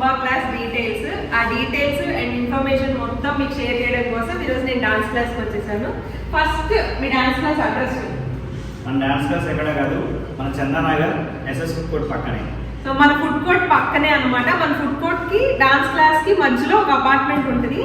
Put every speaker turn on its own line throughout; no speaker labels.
Zumba class details ఆ details and information మొత్తం మీకు షేర్ చేయడం కోసం ఈరోజు నేను డాన్స్ క్లాస్కి వచ్చేసాను. ఫస్ట్ మీ డాన్స్ క్లాస్ అడ్రస్
మన డాన్స్ క్లాస్ ఎక్కడ కాదు మన చందానగర్ ఎస్ఎస్ ఫుడ్ కోర్ట్ పక్కనే.
సో మన ఫుడ్ కోర్ట్ పక్కనే అన్నమాట. మన ఫుడ్ కోర్ట్కి డాన్స్ క్లాస్కి మధ్యలో ఒక అపార్ట్మెంట్ ఉంటుంది.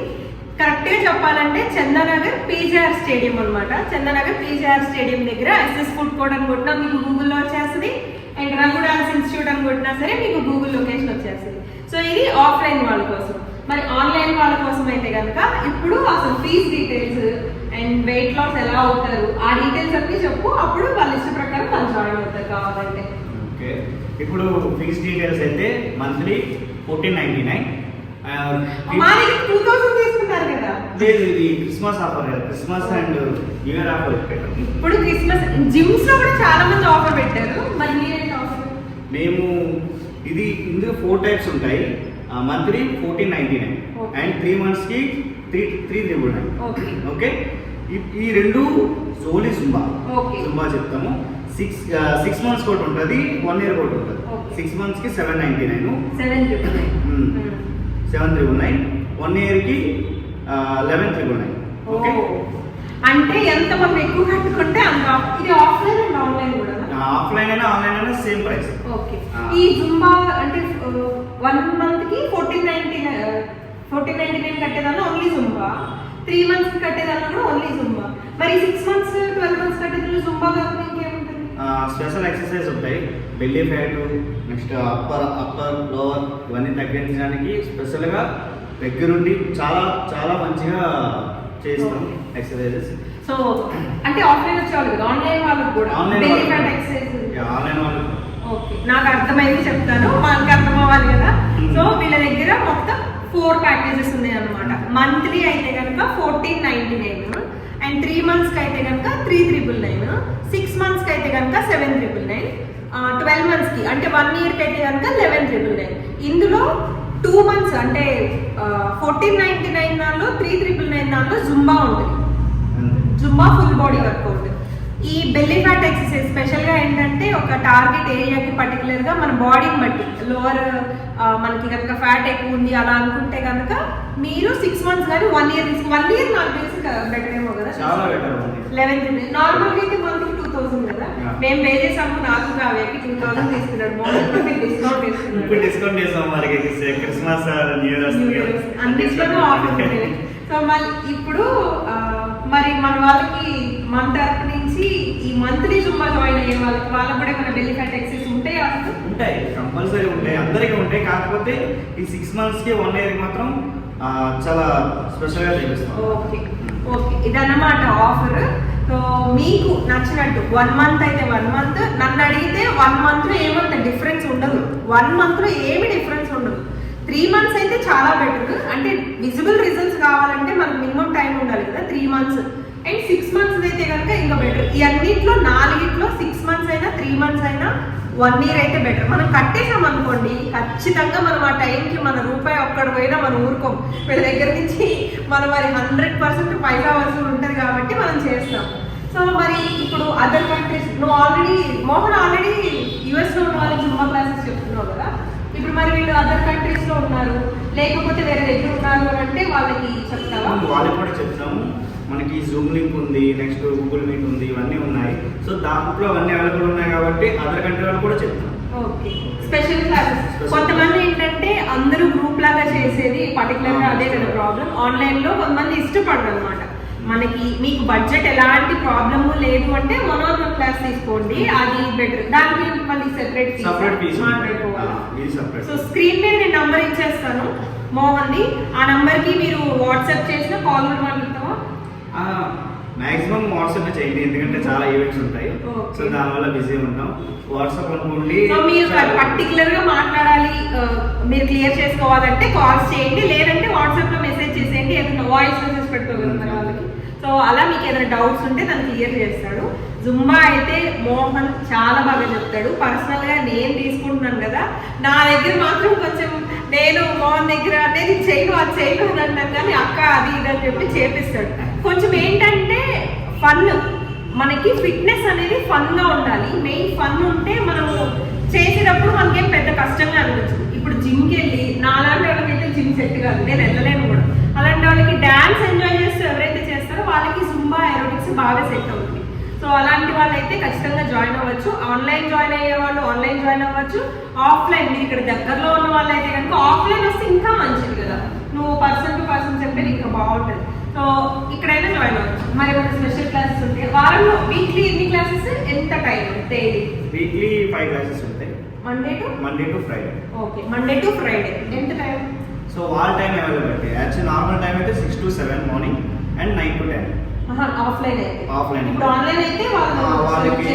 కరెక్ట్గా చెప్పాలంటే చందానగర్ పీజీఆర్ స్టేడియం అన్నమాట. చందానగర్ పీజీఆర్ స్టేడియం దగ్గర ఎస్ఎస్ ఫుడ్ కోర్ట్ అని కొట్టినా మీకు గూగుల్లో వచ్చేస్తుంది అండ్ రఘు డాన్స్ ఇన్స్టిట్యూట్ అని కొట్టినా సరే మీకు గూగుల్ లొకేషన్ వచ్చేస్తుంది. సో ఇది ఆఫ్లైన్ వాళ్ళ కోసం. మరి ఆన్లైన్ వాళ్ళ కోసం అయితే కనుక ఇప్పుడు అసలు fees details and weight loss ఎలా అవుతారు ఆ డీటెయిల్స్ అన్ని చెప్పు. అప్పుడు వాళ్ళ ఇష్ట ప్రకారం వాళ్ళు జాయిన్ అవుతారు కావాలంటే.
ఓకే. ఇప్పుడు ఫీజ్ డీటెయిల్స్ అయితే monthly fourteen ninety nine
two thousand తీసుకున్నారు కదా.
లేదు ఇది క్రిస్మస్ ఆఫర్ కదా. Christmas and new year offer
ఇప్పుడు క్రిస్మస్ జిమ్స్లో కూడా చాలా మంది ఆఫర్ పెట్టారు. మరి మీరేంటి ఆఫర్
మేము ఇది ఇందులో ఫోర్ టైప్స్ ఉంటాయి. Monthly fourteen ninety nine. And three మంత్స్కి three three triple nine
okay
okay ఈ- రెండు సోలీ సుంబా. సుంబా చెప్తాము. సిక్స్ సిక్స్ మంత్స్ కూడా ఉంటుంది వన్ ఇయర్ కూడా ఉంటుంది. సిక్స్ మంత్స్కి seven ninety nine
seven
triple nine one ఇయర్కి లెవెన్ త్రిబుల్ నైన్ ఓకే
అంటే ఎంత మనం ఎక్కువ కట్టుకుంటే అంత. ఇది ఆఫ్లైన్ అండ్ ఆన్లైన్ కూడా?
ఆఫ్లైన్ అయినా ఆన్లైన్ సేమ్ ప్రైస్
ఓకే. ఈ జుంబా అంటే వన్ మంత్కి fourteen ninety fourteen ninety nine కట్టేదాన్ని only Zumba three months కట్టేదాన్ని కూడా ఓన్లీ జుంబా మరి సిక్స్ మంత్స్ ట్వెల్వ్ మంత్స్ కట్టేదాన్ని జుంబా కాకుండా ఇంకేముంటుంది?
స్పెషల్ ఎక్సర్సైజ్ ఉంటాయి. Belly fat next upper upper lower ఇవన్నీ తగ్గించడానికి స్పెషల్గా దగ్గరుండి చాలా చాలా మంచిగా చేస్తాం ఎక్సర్సైజెస్
సో అంటే ఆఫ్లైన్ వచ్చేవాళ్ళు కదా? ఆన్లైన్ వాళ్ళకి కూడా?
ఆన్లైన్
ఓకే నాకు అర్థమైంది చెప్తాను. మనకి అర్థం అవ్వాలి కదా
Hmm.
సో వీళ్ళ దగ్గర మొత్తం ఫోర్ ప్యాకేజెస్ ఉన్నాయి అనమాట మంత్లీ అయితే కనుక fourteen ninety nine and three మంత్స్కి అయితే కనుక త్రీ త్రిబుల్ నైన్ సిక్స్ మంత్స్కి అయితే కనుక సెవెన్ త్రిబుల్ నైన్ ట్వెల్వ్ మంత్స్కి అంటే వన్ ఇయర్కి అయితే కనుక లెవెన్ త్రిబుల్ నైన్ ఇందులో టూ మంత్స్ అంటే ఫోర్టీన్ నైన్టీ నైన్ దానిలో త్రీ త్రిబుల్ నైన్ దానిలో జుంబా ఉంటుంది. జుంబా ఫుల్ బాడీ వర్కౌట్ ఈ బెల్లీ ఫ్యాట్ ఎక్సర్సైజ్ స్పెషల్గా ఏంటంటే ఒక టార్గెట్ ఏరియాకి పర్టికులర్గా మన బాడీని బట్టి లోవర్ మనకి కనుక ఫ్యాట్ ఎక్కువ ఉంది అలా అనుకుంటే కనుక మీరు సిక్స్ మంత్స్ కానీ వన్ ఇయర్ వన్ ఇయర్ నాకు తెలిసి బెటర్ ఏమో కదా? లెవెన్త్ నార్మల్గా అయితే మంత్ టూ థౌసండ్ కదా. మేము పే చేసాము నాకు కావ్యకి టూ థౌసండ్ తీసుకున్నాడు. మోడల్ డిస్కౌంట్
ఇప్పుడు
తీసుకున్నాడు
డిస్కౌంట్ చేసాం మరి క్రిస్మస్ న్యూ ఇయర్ కదా.
అన్నిట్లోనూ ఆఫర్ సో మళ్ళీ ఇప్పుడు మరి మన వాళ్ళకి మన తరపు నుంచి ఈ మంత్లీ జుమ్మా జాయిన్ అయ్యే వాళ్ళకి వాళ్ళకి కూడా మన బెల్లి ఫ్యాట్ ఎక్సెస్ ఉంటాయి? అసలు
ఉంటాయి. కంపల్సరీ ఉంటాయి. అందరికీ ఉంటాయి. కాకపోతే ఈ సిక్స్ మంత్స్కి వన్ ఇయర్కి మాత్రం చాలా స్పెషల్గా చేపిస్తాం.
ఓకే. ఓకే. ఇదన్నమాట ఆఫర్ సో మీకు నచ్చినట్టు వన్ మంత్ అయితే వన్ మంత్ నన్ను అడిగితే వన్ మంత్లో ఏమంత డిఫరెన్స్ ఉండదు. వన్ మంత్లో ఏమి డిఫరెన్స్ ఉండదు. త్రీ మంత్స్ అయితే చాలా బెటర్ అంటే విజిబుల్ రిజల్ట్స్ కావాలంటే మనకు మినిమం టైం ఉండాలి కదా three months and six months కనుక ఇంకా బెటర్ ఈ అన్నిట్లో నాలుగిట్లో సిక్స్ మంత్స్ అయినా త్రీ మంత్స్ అయినా వన్ ఇయర్ అయితే బెటర్ మనం కట్టేసాం అనుకోండి ఖచ్చితంగా మనం ఆ టైంకి మన రూపాయి ఒక్కడ పోయినా మనం ఊరుకోం. వీళ్ళ దగ్గర నుంచి మనం మరి హండ్రెడ్ పర్సెంట్ ఫైవ్ వసూలు ఉంటుంది కాబట్టి మనం చేస్తాం. సో మరి ఇప్పుడు అదర్ కంట్రీస్ నువ్వు ఆల్రెడీ మోహన్ ఆల్రెడీ యుఎస్లో ఉన్న వాళ్ళకి జుమ్మా క్లాసెస్ చెప్తున్నావు కదా. ఇప్పుడు మరి వీళ్ళు అదర్ కంట్రీస్లో ఉన్నారు లేకపోతే వేరే దగ్గర ఉన్నారు అని అంటే వాళ్ళకి చెప్తావా?
వాళ్ళకి కూడా చెప్తాము. మనకి జూమ్ లింక్ ఉంది నెక్స్ట్ గూగుల్ మీట్ ఉంది ఇవన్నీ ఉన్నాయి. సో దాంట్లో అవన్నీ అవైలబుల్ ఉన్నాయి కాబట్టి అదర్ కంట్రీ వాళ్ళు కూడా చెప్తాం
ఓకే స్పెషల్ క్లాసెస్. కొంతమంది ఏంటంటే అందరూ గ్రూప్ లాగా చేసేది పర్టికులర్గా
Ah,
అదే కదా. ప్రాబ్లం ఆన్లైన్లో కొంతమంది ఇష్టపడరు అనమాట మనకి మీకు బడ్జెట్ ఎలాంటి ప్రాబ్లము లేదు అంటే వన్ వన్ క్లాస్ తీసుకోండి అది బెటర్ దానికి మళ్ళీ సెపరేట్ మాట్లాడుకోవాలి. సో స్క్రీన్ మీద నేను నంబర్ ఇచ్చేస్తాను మోహన్ది ఆ నంబర్కి మీరు వాట్సాప్ చేసిన కాల్ కూడా మాట్లాడతావా
మాక్సిమం వాట్సాప్ చేయండి ఎందుకంటే చాలా ఈవెంట్స్ ఉంటాయి. సో దానివల్ల బిజీ ఉంటాం. వాట్సాప్ అనుకోండి
సో మీరు పర్టికులర్గా మాట్లాడాలి మీరు క్లియర్ చేసుకోవాలంటే కాల్స్ చేయండి లేదంటే వాట్సాప్లో మెసేజ్ చేసేయండి ఏదైనా వాయిస్ మెసేజ్ పెట్టుకోగలుగుతారు వాళ్ళకి. సో అలా మీకు ఏదైనా డౌట్స్ ఉంటే దాన్ని క్లియర్ చేస్తాడు. జుంబా అయితే మోహన్ చాలా బాగా చెప్తాడు. పర్సనల్గా నేను తీసుకుంటున్నాను కదా నా దగ్గర మాత్రం కొంచెం నేను మోహన్ దగ్గర అనేది చేయను అది చేయను అని అంటాను కానీ అక్క అది ఇది అని చెప్పి చేపిస్తాడు. కొంచెం ఫన్ మనకి ఫిట్నెస్ అనేది ఫన్గా ఉండాలి. మెయిన్ ఫన్ ఉంటే మనము చేసేటప్పుడు మనకేం పెద్ద కష్టంగా అనిపించదు. ఇప్పుడు జిమ్కి వెళ్ళి సెట్ కాదు. నేను వెళ్ళలేను కూడా. అలాంటి వాళ్ళకి డ్యాన్స్ ఎంజాయ్ చేస్తూ ఎవరైతే చేస్తారో వాళ్ళకి జుంబా ఎరోటిక్స్ బాగా సెట్ అవుతుంది. సో అలాంటి వాళ్ళైతే ఖచ్చితంగా జాయిన్ అవ్వచ్చు. ఆన్లైన్ జాయిన్ అయ్యే వాళ్ళు ఆన్లైన్ జాయిన్ అవ్వచ్చు. ఆఫ్లైన్ మీరు ఇక్కడ దగ్గరలో ఉన్న వాళ్ళైతే కనుక ఆఫ్లైన్ వస్తే ఇంకా మంచిది కదా. నువ్వు పర్సన్ టు పర్సన్ చెప్పేది ఇంకా బాగుంటుంది. సో ఇక్కడైనా జాయిన్ అవ్వచ్చు. మరి ఏమైనా స్పెషల్ క్లాసెస్ ఉంటాయి వారంలో వీక్లీ ఎన్ని క్లాసెస్ ఎంత time daily
weekly five classes ఉంటాయి.
Monday to
Monday to Friday
okay Monday to Friday ఎంత టైం
సో వాళ్ళ time availability actual normal time అయితే six to seven morning and nine to ten
offline అయితే.
Offline.
ఇప్పుడు online అయితే వాళ్ళు
వాళ్ళకి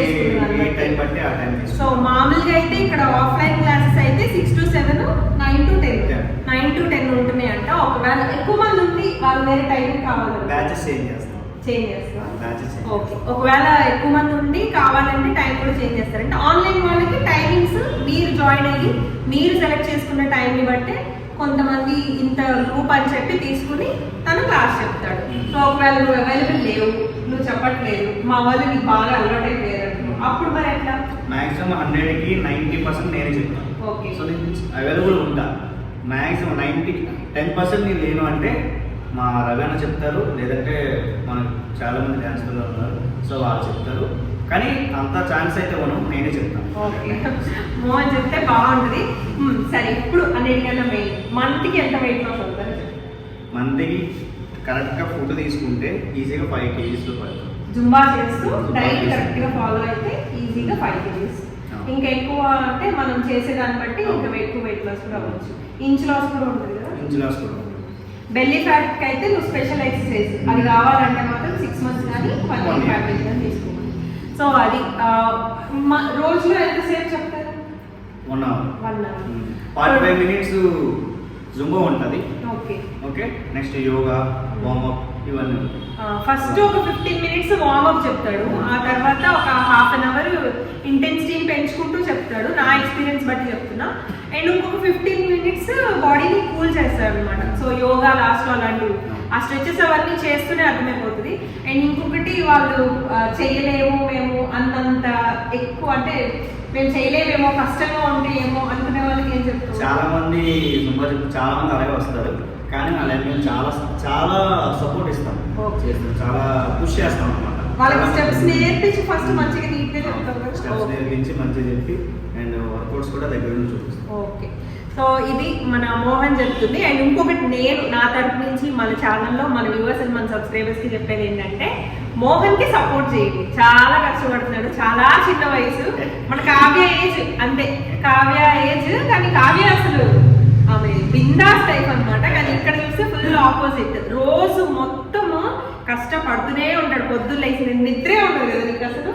ఈ టైం
బట్టి.
ఆ టైం
సో మామూలుగా అయితే ఇక్కడ ఆఫ్లైన్ క్లాసెస్ అయితే six to seven nine to ten. Nine to ten ఉంటున్నాయి అంట ఒకవేళ ఎక్కువ మంది ఉండి వాళ్ళు వేరే టైమింగ్ కావాలి
బ్యాచెస్ చేంజ్ చేస్తాం.
చేంజ్ చేస్తాం. ఓకే ఒకవేళ ఎక్కువ మంది ఉండి కావాలంటే టైం కూడా చేంజ్ చేస్తారు అంటే ఆన్లైన్ వాళ్ళకి టైమింగ్స్ మీరు జాయిన్ అయ్యి మీరు సెలెక్ట్ చేసుకున్న టైంని బట్టే కొంతమంది ఇంత గ్రూప్ అని చెప్పి తీసుకుని తను క్లాస్ చెప్తాడు. సో ఒకవేళ నువ్వు అవైలబుల్ లేవు నువ్వు చెప్పట్లేదు మా వాళ్ళు నీకు బాగా అలవాటు అయిపోయారు అప్పుడు మరి ఎట్లా?
మాక్సిమం హండ్రెడ్కి నైంటీ పర్సెంట్ నేనే చెప్తాను. సో నేను అవైలబుల్ ఉంటా. మ్యాక్సిమం నైంటీ టెన్ పర్సెంట్ నేను లేను అంటే మా రవి అన్న చెప్తారు. లేదంటే మనకు చాలా మంది డ్యాన్స్లో ఉన్నారు. సో వాళ్ళు చెప్తారు. కానీ అంత ఛాన్స్ అయితే మనం నేనే చెప్తాను.
ఓకే మోహన్ చెప్తే బాగుంటుంది. సరే ఇప్పుడు అన్నిటికన్నా మెయిన్ మంత్కి ఎంత వెయిట్ లాస్ అవుతారు
మంత్కి కరెక్ట్గా ఫుడ్ తీసుకుంటే ఈజీగా ఫైవ్ కేజీస్లో పడుతుంది
జుంబా చేస్తూ డైట్
చేస్తూ.
కరెక్ట్గా ఫాలో అయితే ఈజీగా ఫైవ్ కేజీస్. ఇంకా ఎక్కువ అంటే మనం చేసేదాన్ని బట్టి ఇంకా. ఎక్కువ వెయిట్ లాస్ కూడా అవ్వచ్చు. ఇంచ్ లాస్ కూడా ఉంటుంది కదా?
ఇంచు లాస్ కూడా ఉంటుంది.
బెల్లీ ఫ్యాట్కి అయితే నువ్వు స్పెషల్ ఎక్సర్సైజ్ అది కావాలంటే మాత్రం సిక్స్ మంత్స్ కానీ వన్ ఇయర్. ప్యాకేజ్ కానీ తీసుకోవాలి. సో అది రోజులో ఎంతసేపు చెప్తారు?
One hour
one hour
forty five minutes zumba ఉంటుంది.
Okay
okay next yoga warmup ఇవన్నీ.
ఫస్ట్ ఒక ఫిఫ్టీన్ మినిట్స్ వార్మప్ చెప్తాడు. ఆ తర్వాత ఒక హాఫ్ అన్ అవర్ ఇంటెన్సిటీని పెంచుకుంటూ చెప్తాడు. నా ఎక్స్పీరియన్స్ బట్టి చెప్తున్నా. అండ్ ఇంకొక ఫిఫ్టీన్ మినిట్స్ బాడీని కూల్ చేస్తాడు అనమాట సో యోగా లాస్ట్ అలాంటివి ఆ స్ట్రెచెస్ అవన్నీ చేస్తూనే అర్థమైపోతుంది. అండ్ ఇంకొకటి వాళ్ళు చేయలేము మేము అన్నంత ఎక్కువ అంటే మేము చేయలేమేమో కష్టంగా ఉంటే ఏమో అనుకునే వాళ్ళకి ఏం చెప్తాం
చాలా మంది చాలా మంది అలాగే వస్తారు. కానీ నా లైఫ్ మేము చాలా చాలా సపోర్ట్ ఇస్తాం. చేస్తాం. చాలా పుష్ చేస్తాం అనమాట
వాళ్ళకి స్టెప్స్ నేర్పించి ఫస్ట్ మంచిగా నీట్గా చెప్తాం
స్టెప్స్. నేర్పించి మంచిగా చెప్పి అండ్ వర్కౌట్స్ కూడా దగ్గర నుంచి చూపిస్తాం.
ఓకే సో ఇది మన మోహన్ చెప్తుంది. అండ్ ఇంకొకటి నేను నా తరపు నుంచి మన ఛానల్లో మన వ్యూవర్స్ అండ్ మన సబ్స్క్రైబర్స్కి చెప్పేది ఏంటంటే మోహన్కి సపోర్ట్ చేయండి. చాలా కష్టపడుతున్నాడు. చాలా చిన్న వయసు. మన కావ్య ఏజ్ అంతే. కావ్య ఏజ్ కానీ కావ్య అసలు ఆమె బిందాస్ టైప్ అనమాట కానీ ఇక్కడ చూస్తే ఫుల్ ఆపోజిట్ రోజు మొత్తము కష్టపడుతూనే ఉంటాడు. పొద్దున్న లేచి నిద్రే ఉండదు కదా నీకు అసలు?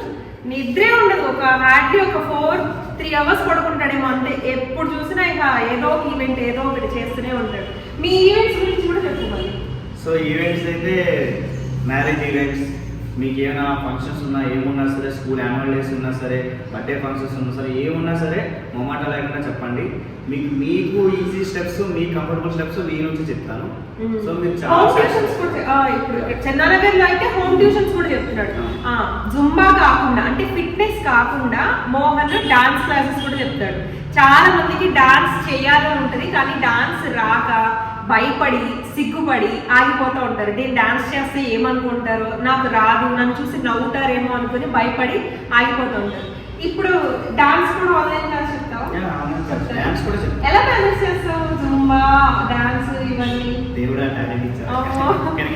నిద్రే ఉండదు. ఒక హార్డ్లీ ఒక ఫోర్ త్రీ అవర్స్ పడుకుంటాడేమో అంతే. ఎప్పుడు చూసినా ఇక ఏదో ఒక ఈవెంట్ ఏదో ఒకటి చేస్తూనే ఉంటాడు. మీ ఈవెంట్స్ గురించి కూడా చెప్పుకోవాలి
సో ఈవెంట్స్ అయితే మ్యారేజ్ ఈవెంట్స్ మీకు ఏమైనా ఫంక్షన్స్ ఉన్నా ఏమున్నా సరే స్కూల్ యాన్యువల్ డేస్ ఉన్నా సరే బర్త్డే ఫంక్షన్స్ ఉన్నా సరే ఏమున్నా సరే మొమాట లేకుండా చెప్పండి. మీకు మీకు ఈజీ స్టెప్స్ మీ కంఫర్టబుల్ స్టెప్స్ మీ నుంచి చెప్తాను. సో మీరు
చందానగర్లో అయితే హోమ్ ట్యూషన్స్ కూడా చెప్తున్నాడు. జుంబా కాకుండా అంటే ఫిట్నెస్ కాకుండా మోహన్ డాన్స్ క్లాసెస్ కూడా చెప్తాడు. చాలా మందికి డాన్స్ చేయాలని ఉంటుంది కానీ డాన్స్ రాక భయపడి సిగ్గుపడి ఆగిపోతూ ఉంటారు. నేను డాన్స్ చేస్తే ఏమనుకుంటారో నాకు రాదు నన్ను చూసి నవ్వుతారేమో అనుకుని భయపడి ఆగిపోతూ ఉంటారు. ఇప్పుడు డాన్స్ కూడా ఆన్లైన్ క్లాస్ చెప్తావా? ఎలా మేనేజ్ చేస్తావు? జుంబా డాన్స్ ఇవన్నీ?
దేవుడా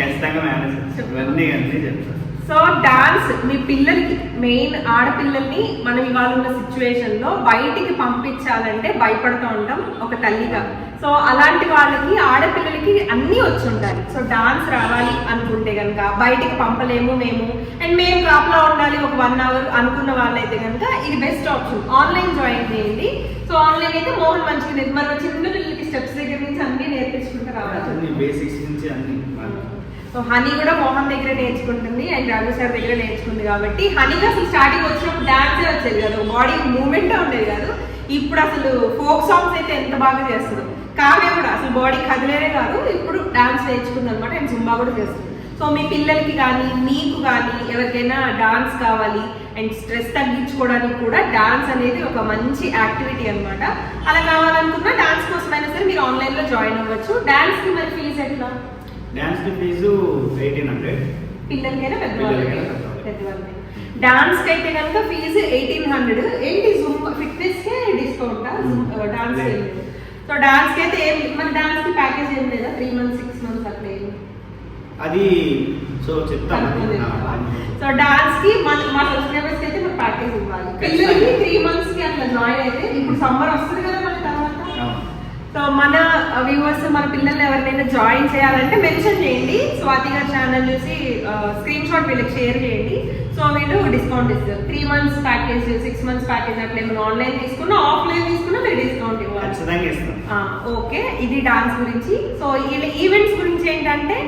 ఖచ్చితంగా మేనేజ్ ఇవన్నీ అన్నీ చెప్తాను
సో డాన్స్ మీ పిల్లలకి మెయిన్ ఆడపిల్లల్ని మనం ఇవాళ ఉన్న సిచ్యువేషన్లో బయటికి పంపించాలంటే భయపడుతూ ఉంటాం ఒక తల్లిగా. సో అలాంటి వాళ్ళకి ఆడపిల్లలకి అన్నీ వచ్చి ఉండాలి సో డాన్స్ రావాలి అనుకుంటే కనుక బయటికి పంపలేము మేము. అండ్ మేము కాపులో ఉండాలి ఒక వన్ అవర్ అనుకున్న వాళ్ళైతే కనుక ఇది బెస్ట్ ఆప్షన్ ఆన్లైన్ జాయిన్ చేయండి. సో ఆన్లైన్ అయితే మోహన్ మంచిగా మనం చిన్న పిల్లలకి స్టెప్స్ దగ్గర నుంచి అన్ని నేర్పించుకుంటూ రావాలి.
బేసిక్స్ నుంచి అన్ని.
సో హనీ కూడా మోహన్ దగ్గర నేర్చుకుంటుంది అండ్ రఘు సార్ దగ్గర నేర్చుకుంది కాబట్టి హనీకి అసలు స్టార్టింగ్ వచ్చినప్పుడు డాన్సే వచ్చేది కాదు. బాడీ మూమెంటే ఉండేది కాదు. ఇప్పుడు అసలు ఫోక్ సాంగ్స్ అయితే ఎంత బాగా చేస్తుంది. కావ్య కూడా అసలు బాడీ కదిలేనే కాదు. ఇప్పుడు డాన్స్ నేర్చుకుంది అనమాట అండ్ జుంబా కూడా చేస్తుంది. సో మీ పిల్లలకి కానీ మీకు కానీ ఎవరికైనా డాన్స్ కావాలి అండ్ స్ట్రెస్ తగ్గించుకోవడానికి కూడా డాన్స్ అనేది ఒక మంచి యాక్టివిటీ అనమాట అలా కావాలనుకున్నా డాన్స్ కోసమైనా సరే మీరు ఆన్లైన్లో జాయిన్ అవ్వచ్చు. డాన్స్కి మరి ఫీజు ఎట్లా
డాన్స్కి ఫీజు ఎయిటీన్ హండ్రెడ్
పిల్లలకైనా పెద్దవాళ్ళకైనా
పెద్దవాళ్ళకి.
డాన్స్కి అయితే కనుక ఫీజు ఎయిటీన్ హండ్రెడ్ ఏంటి జూమ్ ఫిట్నెస్ కే డిస్కౌంట్ డాన్స్. సో డాన్స్కి అయితే ఏం మన డాన్స్కి ప్యాకేజ్ ఏం లేదా? త్రీ మంత్స్ సిక్స్ మంత్స్ అట్లా ఏం?
అది సో చెప్తాను
సో డాన్స్కి మన మా సబ్స్క్రైబర్స్కి అయితే మన ప్యాకేజ్ ఇవ్వాలి. పిల్లలకి త్రీ మంత్స్కి అట్లా జాయిన్ అయితే ఇప్పుడు సమ్మర్ వస్తుంది సో మన వ్యూవర్స్ మన పిల్లల్ని ఎవరినైనా జాయిన్ చేయాలంటే మెన్షన్ చేయండి. స్వాతి గారి ఛానల్ చూసి స్క్రీన్ షాట్ వీళ్ళకి షేర్ చేయండి. సో వీళ్ళు డిస్కౌంట్ ఇస్తారు. Three months package six months package అట్లా ఏమైనా ఆన్లైన్ తీసుకున్నా ఆఫ్లైన్ తీసుకున్నా మీరు డిస్కౌంట్ ఇవ్వాలి. ఓకే. ఇది డాన్స్ గురించి. సో వీళ్ళ ఈవెంట్స్ గురించి ఏంటంటే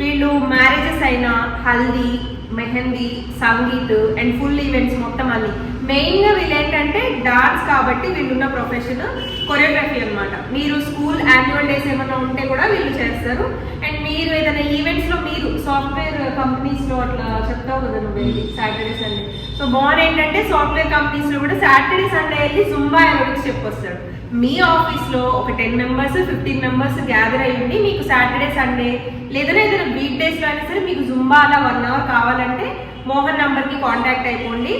వీళ్ళు మ్యారేజెస్ అయినా haldi mehndi sangeet and full events మొత్తం అన్ని. మెయిన్గా వీళ్ళు ఏంటంటే డాన్స్ కాబట్టి వీళ్ళున్న ప్రొఫెషన్ కొరియోగ్రఫీ అన్నమాట. మీరు స్కూల్ యాన్యువల్ డేస్ ఏమైనా ఉంటే కూడా వీళ్ళు చేస్తారు. అండ్ మీరు ఏదైనా ఈవెంట్స్లో మీరు సాఫ్ట్వేర్ కంపెనీస్లో అట్లా చెప్తావు కదా నువ్వు వెళ్ళి సాటర్డే సండే సో బాగుంది ఏంటంటే సాఫ్ట్వేర్ కంపెనీస్లో కూడా సాటర్డే సండే వెళ్ళి జుంబా ఎరోబిక్స్ చెప్పొస్తాడు. మీ ఆఫీస్లో ఒక ten members fifteen members gather అయ్యింది మీకు సాటర్డే సండే లేదా ఏదైనా వీక్ డేస్లో అయినా సరే మీకు జుంబా అలా వన్ అవర్ కావాలంటే మోహన్ నంబర్కి కాంటాక్ట్ అయిపోండి.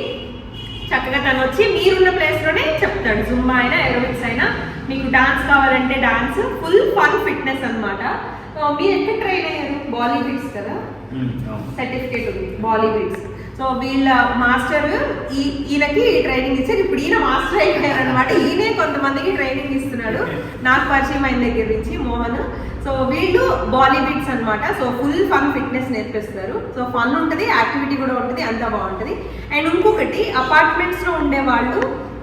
చక్కగా తను వచ్చి మీరున్న ప్లేస్లోనే చెప్తాడు. జుంబా అయినా ఎరోబిక్స్ అయినా. మీకు డాన్స్ కావాలంటే డాన్స్ ఫుల్ ఫన్ ఫిట్నెస్ అన్నమాట. సో మీరు ఎక్కడ ట్రైన్ అయ్యారు? బాలీవుడ్స్ కదా. సర్టిఫికేట్ ఉంది. బాలీవుడ్స్ సో వీళ్ళ మాస్టర్ ఈ ఈయనకి ట్రైనింగ్ ఇచ్చారు. ఇప్పుడు ఈయన మాస్టర్ అయిపోయారు అనమాట ఈయనే కొంతమందికి ట్రైనింగ్ ఇస్తున్నాడు. నాకు పరిచయం అయిన దగ్గర నుంచి మోహన్. సో వీళ్ళు బాలీవుడ్స్ అన్నమాట. సో ఫుల్ ఫన్ ఫిట్నెస్ నేర్పిస్తారు. సో ఫన్ ఉంటుంది యాక్టివిటీ కూడా ఉంటుంది అంతా బాగుంటుంది. అండ్ ఇంకొకటి అపార్ట్మెంట్స్లో ఉండే వాళ్ళు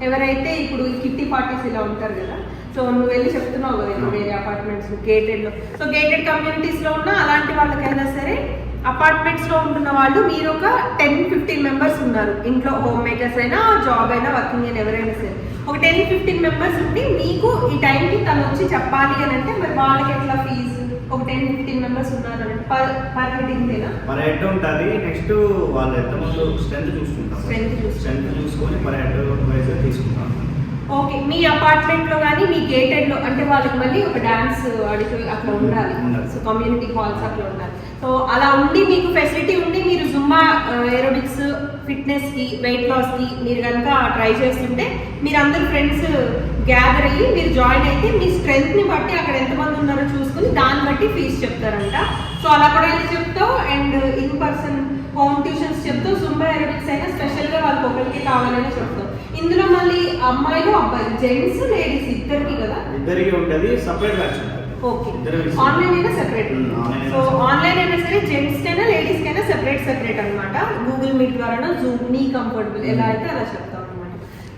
ఎవరైతే ఇప్పుడు కిట్టి పార్టీస్ ఇలా ఉంటారు కదా సో నువ్వు వెళ్ళి చెప్తున్నావు కదా వేరే అపార్ట్మెంట్స్ గేటెడ్లో. సో గేటెడ్ కమ్యూనిటీస్లో ఉన్న అలాంటి వాళ్ళకైనా సరే అపార్ట్మెంట్స్లో ఉంటున్న వాళ్ళు మీరు ఒక టెన్ ఫిఫ్టీన్ మెంబర్స్ ఉన్నారు. ఇంట్లో హోమ్ మేకర్స్ అయినా జాబ్ అయినా వర్కింగ్ అయినా ఎవరైనా సరే. ఒక టెన్ ఫిఫ్టీన్ మెంబర్స్ ఉండి మీకు ఈ టైంకి తను వచ్చి చెప్పాలి అని అంటే మరి వాళ్ళకి ఎట్లా ఫీజు ఒక టెన్ ఫిఫ్టీన్ మెంబర్స్ ఉన్నారు per per meeting
per head ఉంటుంది. నెక్స్ట్ వాళ్ళు ఎంతమంది స్ట్రెంత్ చూసుకుంటాం
Strength చూసుకుంటాం.
స్ట్రెంత్ చూసుకొని పర్ హెడ్ వైజ్ తీసుకుంటాం
ఓకే మీ అపార్ట్మెంట్లో కానీ మీ గేటెడ్లో అంటే వాళ్ళకి మళ్ళీ ఒక డాన్స్ ఆడిటోరియం అట్లా ఉండాలి.
ఉండాలి.
సో కమ్యూనిటీ హాల్స్ అట్లా ఉండాలి. సో అలా ఉండి మీకు ఫెసిలిటీ ఉండి మీరు జుమ్మా ఏరోబిక్స్ ఫిట్నెస్కి వెయిట్ లాస్కి మీరు కనుక ట్రై చేస్తుంటే మీరు అందరు ఫ్రెండ్స్ గ్యాదర్ అయ్యి మీరు జాయిన్ అయితే మీ స్ట్రెంగ్త్ని బట్టి అక్కడ ఎంతమంది ఉన్నారో చూసుకుని దాన్ని బట్టి ఫీజు చెప్తారంట. సో అలా కూడా చెప్తావు and in person home tuitions చెప్తూ జుంబా ఏరోబిక్స్ అయినా స్పెషల్గా వాళ్ళకి ఒకరికి కావాలని చెప్తాం ఇందులో మళ్ళీ అమ్మాయిలు అబ్బాయిలు జెంట్స్ లేడీస్ ఇద్దరికి కదా?
ఇద్దరికి ఉంటుంది సపరేట్ బ్యాచ్ ఉంటుంది.
ఓకే. ఆన్లైన్ అయినా సెపరేట్ సో. ఆన్లైన్ అయినా సరే జెంట్స్ కైనా లేడీస్ కైనా సెపరేట్ సెపరేట్ అన్నమాట. గూగుల్ మీట్ ద్వారా జూమ్ నీ కంఫర్టబుల్ ఎలా అయితే అలా చెప్తాం అనమాట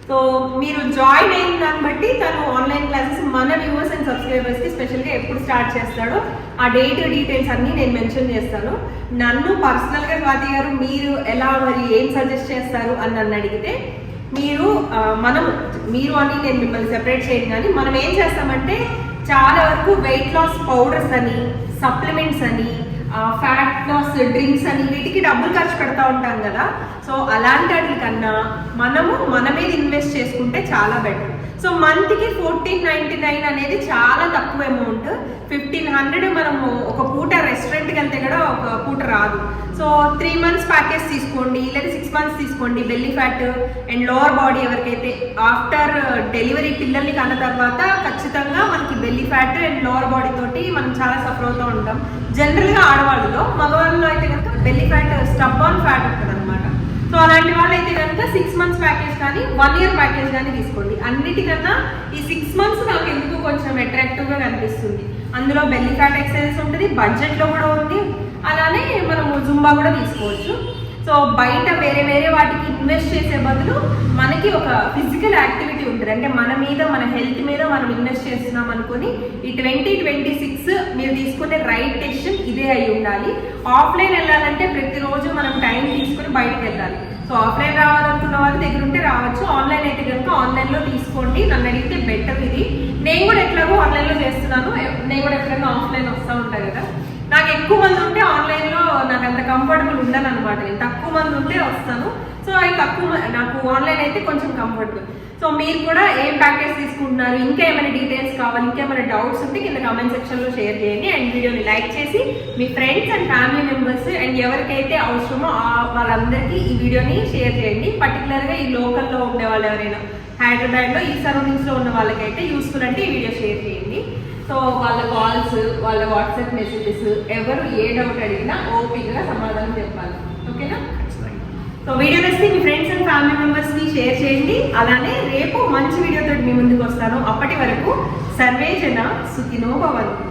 సో మీరు జాయిన్ అయిన దాన్ని బట్టి తను ఆన్లైన్ క్లాసెస్ మన వ్యూవర్స్ అండ్ సబ్స్క్రైబర్స్కి స్పెషల్గా ఎప్పుడు స్టార్ట్ చేస్తాడో ఆ డేట్ డీటెయిల్స్ అన్ని నేను మెన్షన్ చేస్తాను. నన్ను పర్సనల్గా స్వాతి గారు మీరు ఎలా మరి ఏం సజెస్ట్ చేస్తారు అని నన్ను అడిగితే మీరు మనం మీరు అని నేను మిమ్మల్ని సెపరేట్ చేయను కానీ మనం ఏం చేస్తామంటే చాలా వరకు వెయిట్ లాస్ పౌడర్స్ అని సప్లిమెంట్స్ అని ఫ్యాట్ లాస్ డ్రింక్స్ అని వీటికి డబ్బులు ఖర్చు పెడతా ఉంటాం కదా. సో అలాంటి వాటి కన్నా మనము మన మీద ఇన్వెస్ట్ చేసుకుంటే చాలా బెటర్ సో మంత్కి ఫోర్టీన్ నైన్టీ నైన్ అనేది చాలా తక్కువ అమౌంట్ ఫిఫ్టీన్ హండ్రెడ్ మనము ఒక పూట రెస్టారెంట్కి వెళ్తే కూడా ఒక పూట రాదు. సో త్రీ మంత్స్ ప్యాకేజ్ తీసుకోండి లేదా సిక్స్ మంత్స్ తీసుకోండి. Belly fat and lower body ఎవరికైతే ఆఫ్టర్ డెలివరీ uh, పిల్లల్ని కన్న తర్వాత ఖచ్చితంగా మనకి belly fat and lower body తోటి మనం చాలా సఫర్ అవుతూ ఉంటాం జనరల్గా ఆడవాళ్ళలో మగవాళ్ళు అయితే కనుక belly fat stubborn fat ఉంటుంది అనమాట సో అలాంటి వాళ్ళు అయితే కనుక సిక్స్ మంత్స్ ప్యాకేజ్ కానీ వన్ ఇయర్ ప్యాకేజ్ కానీ తీసుకోండి. అన్నిటికన్నా ఈ సిక్స్ మంత్స్ నాకు ఎందుకు కొంచెం అట్రాక్టివ్గా కనిపిస్తుంది? అందులో బెల్లీ ఫ్యాట్ ఎక్సర్సైజ్ ఉంటుంది బడ్జెట్లో కూడా ఉంది. అలానే మనము జుంబా కూడా తీసుకోవచ్చు. సో బయట వేరే వేరే వాటికి ఇన్వెస్ట్ చేసే బదులు మనకి ఒక ఫిజికల్ యాక్టివిటీ ఉంటుంది. అంటే మన మీద మన హెల్త్ మీద మనం ఇన్వెస్ట్ చేస్తున్నాం అనుకుని ఈ ట్వంటీ ట్వంటీ సిక్స్ మీరు తీసుకునే రైట్ డెసిషన్ ఇదే అయి ఉండాలి. ఆఫ్లైన్ వెళ్ళాలంటే ప్రతిరోజు మనం టైం తీసుకుని బయటకు వెళ్ళాలి. సో ఆఫ్లైన్ రావాలనుకున్న వాళ్ళ దగ్గర ఉంటే రావచ్చు. ఆన్లైన్ అయితే కనుక ఆన్లైన్లో తీసుకోండి. నన్ను అడిగితే బెటర్ ఇది. నేను కూడా ఎట్లాగో ఆన్లైన్లో చేస్తున్నాను. నేను కూడా ఎప్పుడైనా ఆఫ్లైన్ వస్తూ ఉంటాను కదా. నాకు ఎక్కువ మంది ఉంటే ఆన్లైన్లో నాకు అంత కంఫర్టబుల్ ఉండను అనమాట నేను తక్కువ మంది ఉంటే వస్తాను. సో అవి తక్కువ మ- నాకు ఆన్లైన్ అయితే కొంచెం కంఫర్టబుల్ సో మీరు కూడా ఏం ప్యాకేజ్ తీసుకుంటున్నారు? ఇంకా ఏమైనా డీటెయిల్స్ కావాలి ఇంకేమైనా డౌట్స్ ఉంటే కింద కామెంట్ సెక్షన్లో షేర్ చేయండి. అండ్ వీడియోని లైక్ చేసి మీ friends and family members and ఎవరికైతే అవసరమో వాళ్ళందరికీ ఈ వీడియోని షేర్ చేయండి. పర్టికులర్గా ఈ లోకల్లో ఉండే వాళ్ళు ఎవరైనా హైదరాబాద్లో ఈ సరౌండింగ్స్లో ఉన్న వాళ్ళకైతే యూస్ఫుల్ అంటే ఈ వీడియో షేర్ చేయండి. సో వాళ్ళ కాల్స్ వాళ్ళ వాట్సాప్ మెసేజెస్ ఎవరు ఏ డౌట్ అడిగినా ఓపికగా సమాధానం చెప్పాలి. ఓకేనా? సో వీడియో నచ్చితే మీ ఫ్రెండ్స్ అండ్ ఫ్యామిలీ మెంబర్స్ని షేర్ చేయండి. అలానే రేపు మంచి వీడియోతో మీ ముందుకు వస్తాను. అప్పటి వరకు సర్వే జన సుఖినో భవంతు.